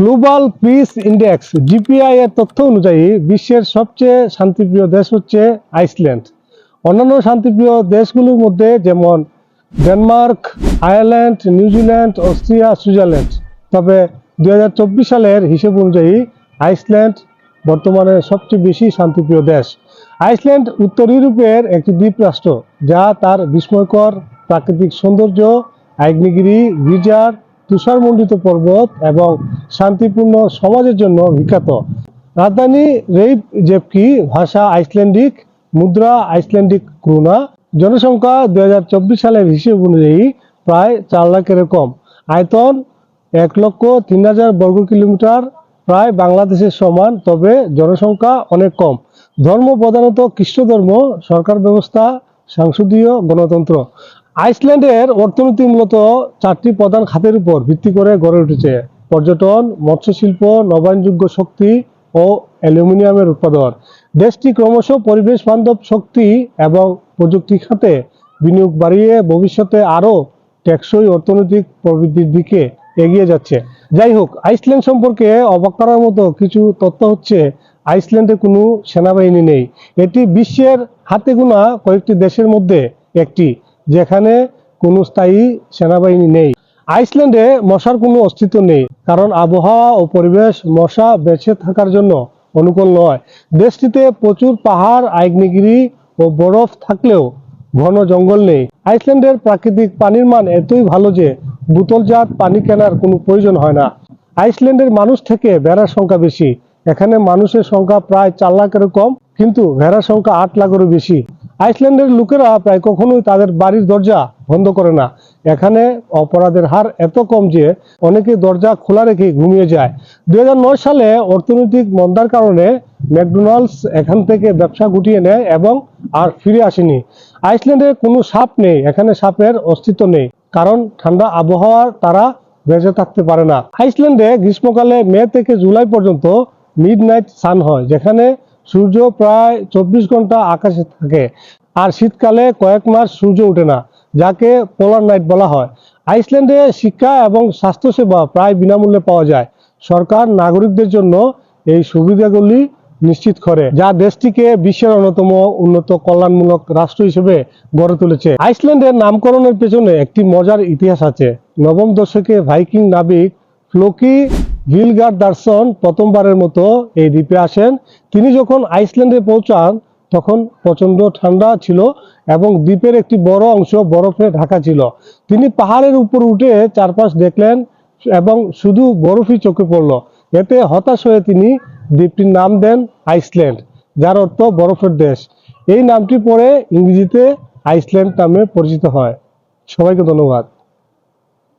Global piece index GPI এর তথ্য অনুযায়ী বিশ্বের সবচেয়ে শান্তিপ্রিয় দেশ হচ্ছে আইসল্যান্ড। অন্যান্য শান্তিপ্রিয় দেশগুলোর মধ্যে যেমন Denmark, Ireland New Zealand Austria, Switzerland. তবে দু হাজার চব্বিশ সালের হিসেব অনুযায়ী আইসল্যান্ড বর্তমানে সবচেয়ে বেশি শান্তিপ্রিয় দেশ। আইসল্যান্ড উত্তর ইউরোপের একটি দ্বীপ রাষ্ট্র, যা তার বিস্ময়কর প্রাকৃতিক সৌন্দর্য, আগ্নেয়গিরি, গির্জার তুষারমণ্ডিত পর্বত এবং শান্তিপূর্ণ সমাজের জন্য বিখ্যাত। রাজধানী রেইপ জেপকি ভাষা আইসল্যান্ডিক, মুদ্রা আইসল্যান্ডিক ক্রুনা জনসংখ্যা দুই সালের হিসেব অনুযায়ী প্রায় চার লাখের কম। আয়তন এক লক্ষ তিন হাজার বর্গ কিলোমিটার, প্রায় বাংলাদেশের সমান, তবে জনসংখ্যা অনেক কম। ধর্ম প্রধানত খ্রিস্ট ধর্ম সরকার ব্যবস্থা, সংসদীয় গণতন্ত্র। আইসল্যান্ডের অর্থনীতি মূলত চারটি প্রধান খাতের উপর ভিত্তি করে গড়ে উঠেছে। পর্যটন মৎস্য শিল্প নবায়নযোগ্য শক্তি ও অ্যালুমিনিয়ামের উৎপাদন। দেশটি ক্রমশ পরিবেশ বান্ধব শক্তি এবং প্রযুক্তি খাতে বিনিয়োগ বাড়িয়ে ভবিষ্যতে আরও টেকসই অর্থনৈতিক প্রবৃদ্ধির দিকে এগিয়ে যাচ্ছে। যাই হোক, আইসল্যান্ড সম্পর্কে অবাক করার মতো কিছু তথ্য হচ্ছে, আইসল্যান্ডে কোনো সেনাবাহিনী নেই। এটি বিশ্বের হাতে গোনা কয়েকটি দেশের মধ্যে একটি। যেখানে কোনো স্থায়ী সেনাবাহিনী নেই। আইসল্যান্ডে মশার কোনো অস্তিত্ব নেই, কারণ আবহাওয়া ও পরিবেশ মশা বেঁচে থাকার জন্য অনুকূল নয়। দেশটিতে প্রচুর পাহাড়, আগ্নেয়গিরি ও বরফ থাকলেও ঘন জঙ্গল নেই। আইসল্যান্ডের প্রাকৃতিক পানির মান এতই ভালো যে বোতলজাত পানি কেনার কোনো প্রয়োজন হয় না। আইসল্যান্ডের মানুষ থেকে ভেড়ার সংখ্যা বেশি। এখানে মানুষের সংখ্যা প্রায় চার লাখেরও কম, কিন্তু ভেড়ার সংখ্যা আট লাখেরও বেশি। আইসল্যান্ডের লোকেরা প্রায় কখনোই তাদের বাড়ির দরজা বন্ধ করে না। এখানে অপরাধের হার এত কম যে অনেকে দরজা খোলা রেখে ঘুমিয়ে যায়। দুই সালে অর্থনৈতিক মন্দার কারণে ম্যাকডোনাল্ডস এখান থেকে ব্যবসা গুটিয়ে নেয় এবং আর ফিরে আসেনি। আইসল্যান্ডে কোনো সাপ নেই, এখানে সাপের অস্তিত্ব নেই। কারণ ঠান্ডা আবহাওয়ার তারা বেঁচে থাকতে পারে না। আইসল্যান্ডে গ্রীষ্মকালে মে থেকে জুলাই পর্যন্ত মিড নাইট সান হয়, যেখানে সূর্য প্রায় চব্বিশ ঘণ্টা আকাশে থাকে আর শীতকালে কয়েক মাস সূর্য ওঠে না, যাকে পোলার নাইট বলা হয়। আইসল্যান্ডে শিক্ষা এবং স্বাস্থ্যসেবা প্রায় বিনামূল্যে পাওয়া যায়। সরকার নাগরিকদের জন্য এই সুবিধাগুলি নিশ্চিত করে, যা দেশটিকে বিশ্বের অন্যতম উন্নত কল্যাণমূলক রাষ্ট্র হিসেবে গড়ে তুলেছে। আইসল্যান্ডের নামকরণের পেছনে একটি মজার ইতিহাস আছে। নবম দশকে ভাইকিং নাবিক ফ্লোকি গিলগার্ড দার্সন প্রথমবারের মতো এই দ্বীপে আসেন। তিনি যখন আইসল্যান্ডে পৌঁছান, তখন প্রচণ্ড ঠান্ডা ছিল এবং দ্বীপের একটি বড় অংশ বরফে ঢাকা ছিল। তিনি পাহাড়ের উপর উঠে চারপাশ দেখলেন এবং শুধু বরফই চোখে পড়ল। এতে হতাশ হয়ে তিনি দ্বীপটির নাম দেন আইসল্যান্ড, যার অর্থ বরফের দেশ। এই নামটি পরে ইংরেজিতে আইসল্যান্ড নামে পরিচিত হয়। সবাইকে ধন্যবাদ।